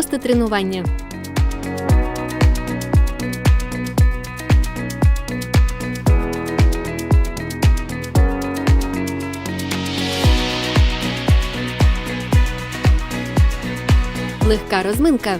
Шосте тренування. Легка розминка.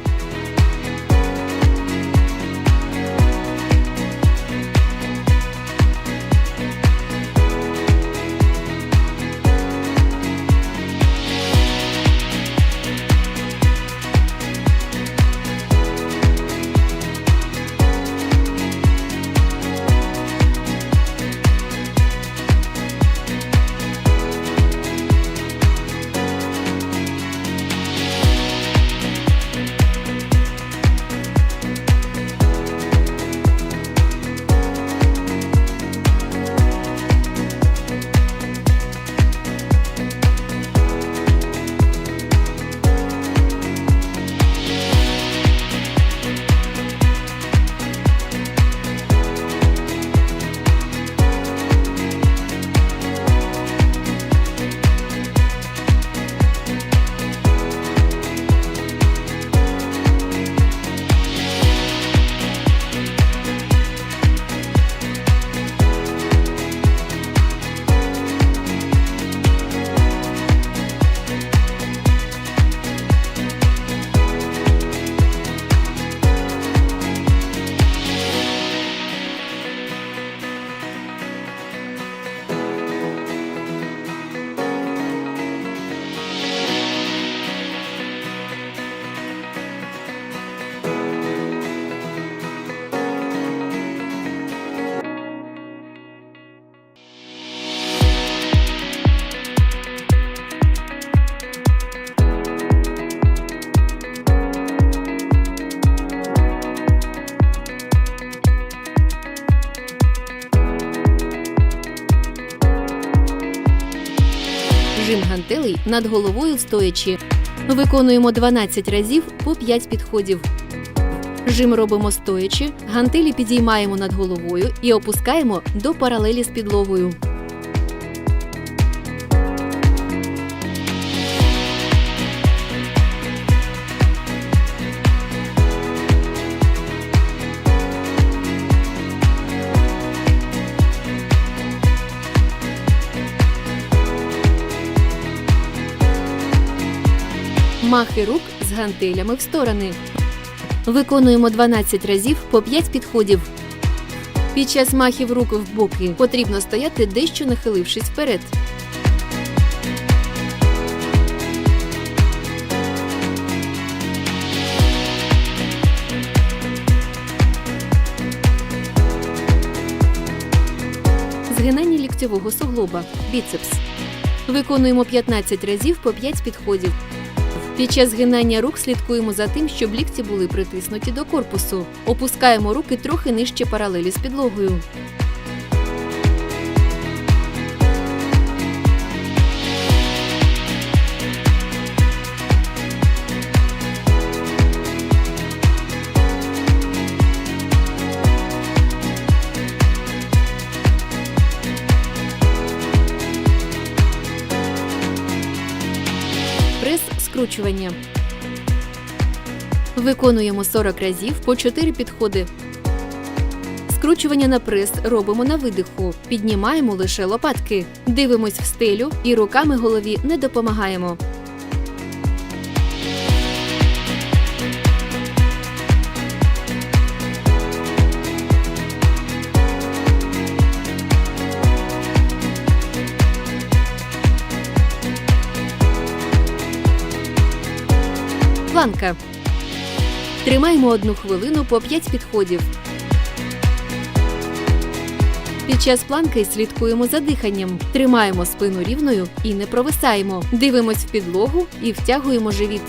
Гантелей над головою стоячи. Виконуємо 12 разів по 5 підходів. Жим робимо стоячи, гантелі підіймаємо над головою і опускаємо до паралелі з підлогою. Махи рук з гантелями в сторони. Виконуємо 12 разів по 5 підходів. Під час махів рук в боки потрібно стояти дещо нахилившись вперед. Згинання ліктьового суглоба біцепс. Виконуємо 15 разів по 5 підходів. Під час згинання рук слідкуємо за тим, щоб лікті були притиснуті до корпусу. Опускаємо руки трохи нижче паралелі з підлогою. Прес. Виконуємо 40 разів по 4 підходи. Скручування на прес робимо на видиху. Піднімаємо лише лопатки. Дивимось в стелю і руками голові не допомагаємо. Планка. Тримаємо одну хвилину по 5 підходів. Під час планки слідкуємо за диханням, тримаємо спину рівною і не провисаємо. Дивимось в підлогу і втягуємо живіт.